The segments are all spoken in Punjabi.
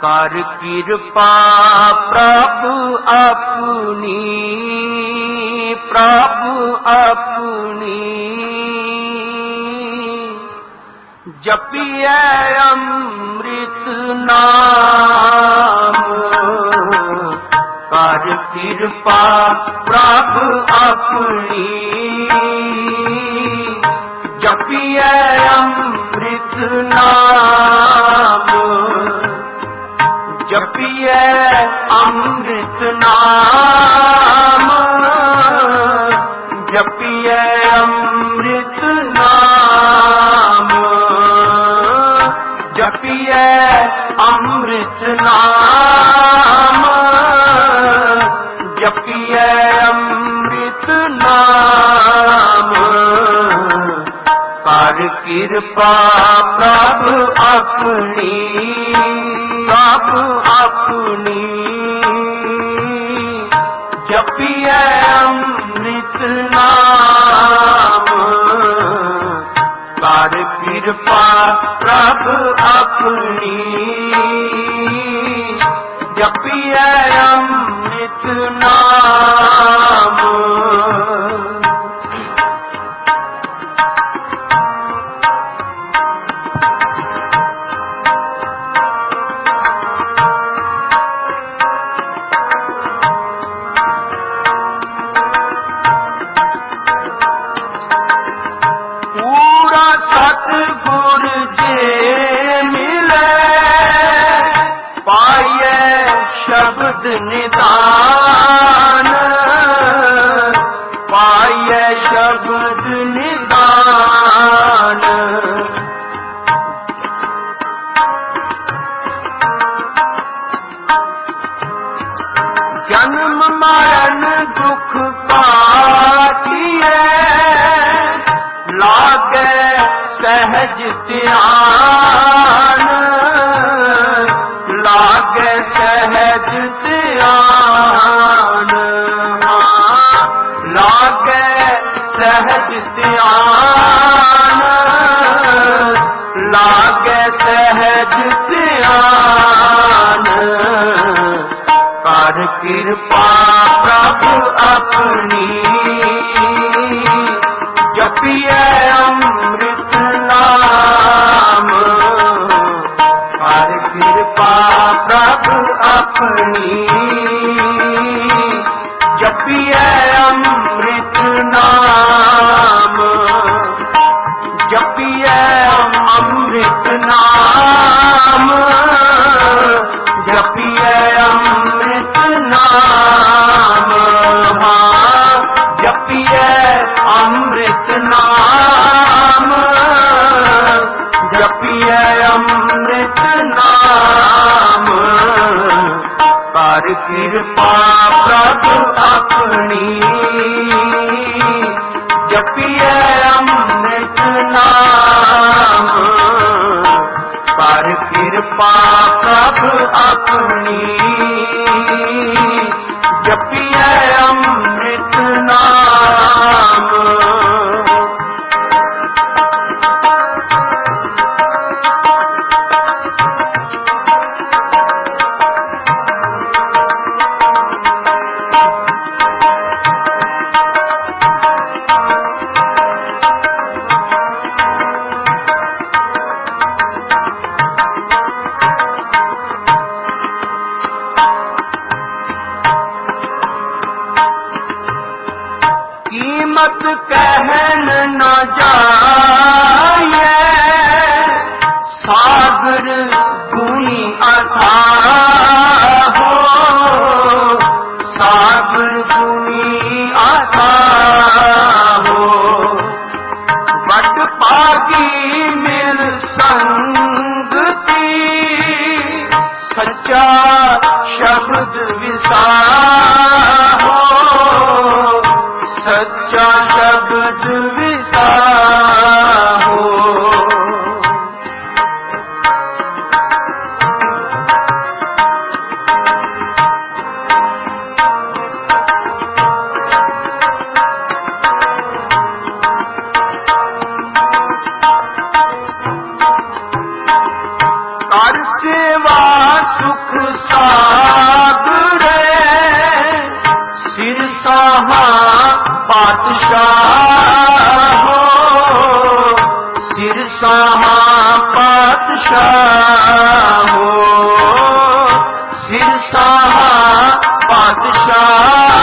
ਕਰ ਕਿਰਪਾ ਪ੍ਰਭ ਆਪਣੀ ਪ੍ਰਭ ਆਪਣੀ। ਜਪੀਐ ਅੰਮ੍ਰਿਤ ਨਾਮ, ਕਰ ਕਿਰਪਾ ਪ੍ਰਭ ਆਪਣੀ। ਜਪੀਐ ਅੰਮ੍ਰਿਤ ਨਾਮ। ਜਪੀਏ ਅੰਮ੍ਰਿਤ ਨਾਮ। ਜਪੀਐ ਅੰਮ੍ਰਿਤ ਨਾਮ। ਜਪੀਐ ਅੰਮ੍ਰਿਤ ਨਾਮ। ਕਿਰਪਾ ਪ੍ਰਭ ਆਪਣੀ ਪ੍ਰਭ ਆਪਣੀ। ਜਪੀਐ ਅੰਮ੍ਰਿਤ ਨਾਮ, ਕਰ ਕਿਰਪਾ ਪ੍ਰਭ ਆਪਣੀ। ਜਪੀਐ ਅੰਮ੍ਰਿਤ ਨਾਮ ਸਤਿਗੁਰ ਜੇ ਮਿਲੇ ਪਾਈਏ ਸ਼ਬਦ ਨਿਦਾਨ। ਪਾਈਏ ਸ਼ਬਦ ਨਿਦਾਨ। ਜਨਮ ਮਰਨ ਦੁਖ ਪਾਤੀਏ ਲਾਗੇ ਸਹਿਜ ਧਿਆਨ ਲਾਗੇ ਸਹਿਜ ਧਿਆਨ। ਲਾਗੇ ਸਹਿਜ ਧਿਆਨ। ਲਾਗੇ ਸਹਿਜ ਧਿਆਨ। ਕਰ ਕਿਰਪਾ ਕਿਰਪਾ ਪ੍ਰਭ ਆਪਣੀ। ਜਪੀਐ ਅੰਮ੍ਰਿਤ ਨਾਮ। ਕਰ ਕਿਰਪਾ ਪ੍ਰਭ ਆਪਣੀ। ਜਪੀਐ ਸੇਵਾ ਸੁਖ ਸਾਗਰੇ ਸਿਰ ਸਾਹਾ ਪਾਤਸ਼ਾਹ ਹੋ। ਸਿਰ ਸਾਹਾ ਪਾਤਸ਼ਾਹ ਹੋ। ਸਿਰ ਸਾਹਾ ਪਾਤਸ਼ਾਹ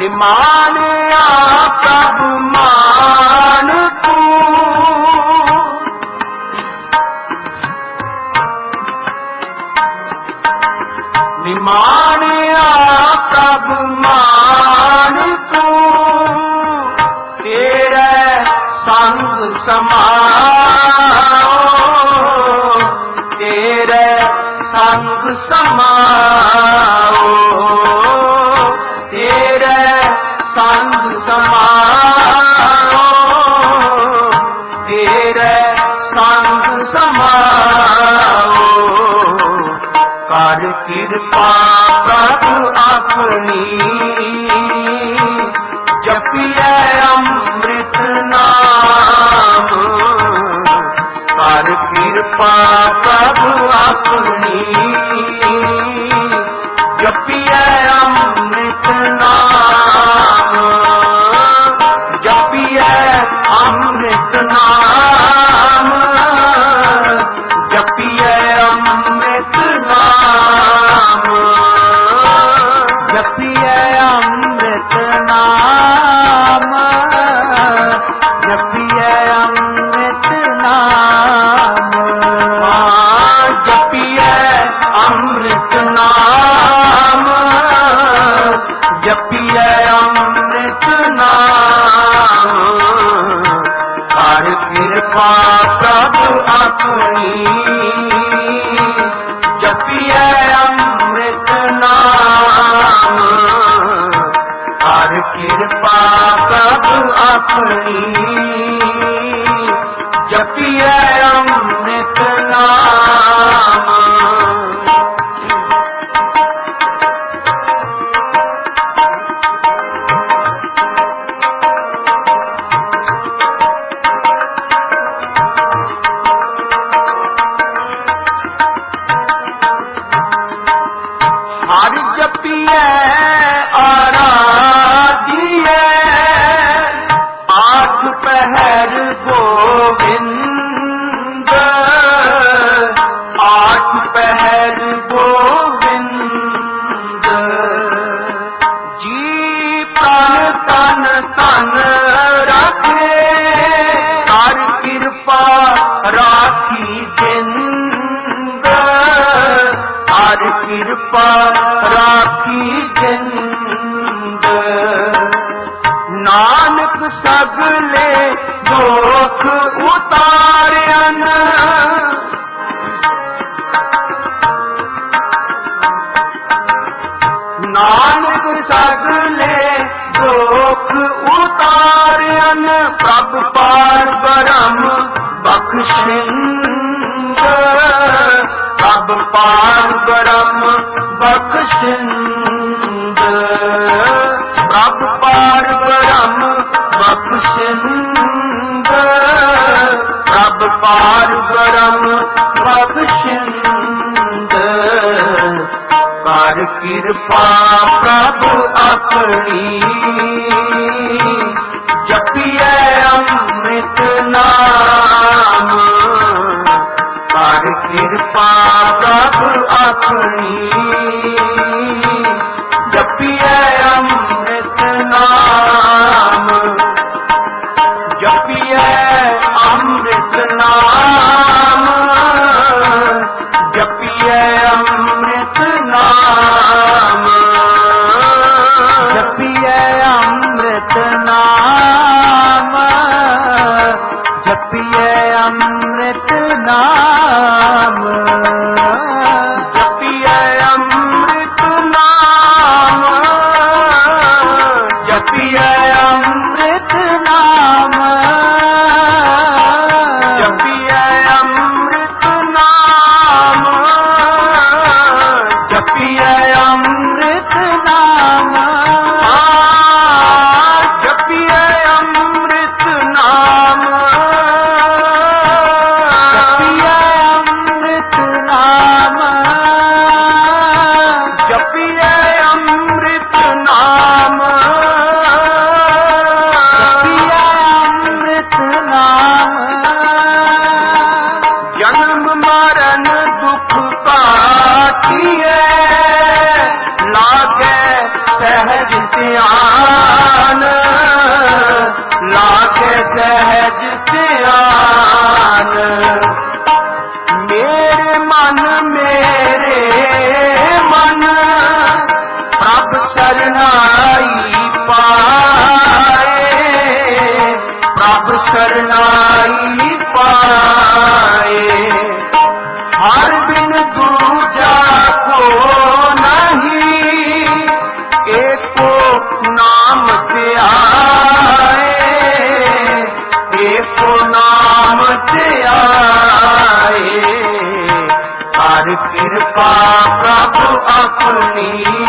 निमानिया प्रभु मान तू निमानिया प्रभु मान तू तेरे संग समाओ तेरे संग समाओ ਕਿਰਪਾ ਪ੍ਰਭੂ ਆਪਣੀ। ਜਪੀਏ ਅੰਮ੍ਰਿਤ ਨਾਮ। ਕਰ ਕਿਰਪਾ ਪ੍ਰਭੂ ਆਪਣੀ। ਜਪੀਏ ਅੰਮ੍ਰਿਤ ਨਾਮ। ਜਪੀਏ ਅੰਮ੍ਰਿਤ ਨਾਮ। ਕਿਰਪਾ ਪ੍ਰਭ ਆਪਣੀ ਜਪੀਏ ਅੰਮ੍ਰਿਤ ਤਨ ਤਨ ਤਨ ਰੱਖੇ। ਕਿਰਪਾ ਰਾਖੀ ਜਿੰਦ। ਕਰ ਕਿਰਪਾ ਰਾਖੀ ਜਿੰਦ। ਨਾਨਕ ਸਗਲੇ ਦੁਖ ਉਤਾਰਿਆ ਨਾਨਕ ਸਗਲੇ ਤਾਰਨ ਪ੍ਰਭ ਪਾਰ ਬਰਮ ਬਖਸ਼ਿੰਦ। ਪ੍ਰਭ ਪਾਰ ਬਖਸ਼ਿੰਦ। ਪ੍ਰਭ ਪਾਰ ਬ੍ਰਹਮ ਬਖਸ਼ਿੰਦ। ਪਾਰ ਬ੍ਰਹਮ ਬਖਸ਼ਿੰਦ। ਕਰ ਕਿਰਪਾ ਪ੍ਰਭ ਆਪਣੀ। ਅੰਮ੍ਰਿਤ ਨਾਮ। ਪਰ ਕਿਰਪਾ ਪ੍ਰਭ ਆਪਣੀ। Happy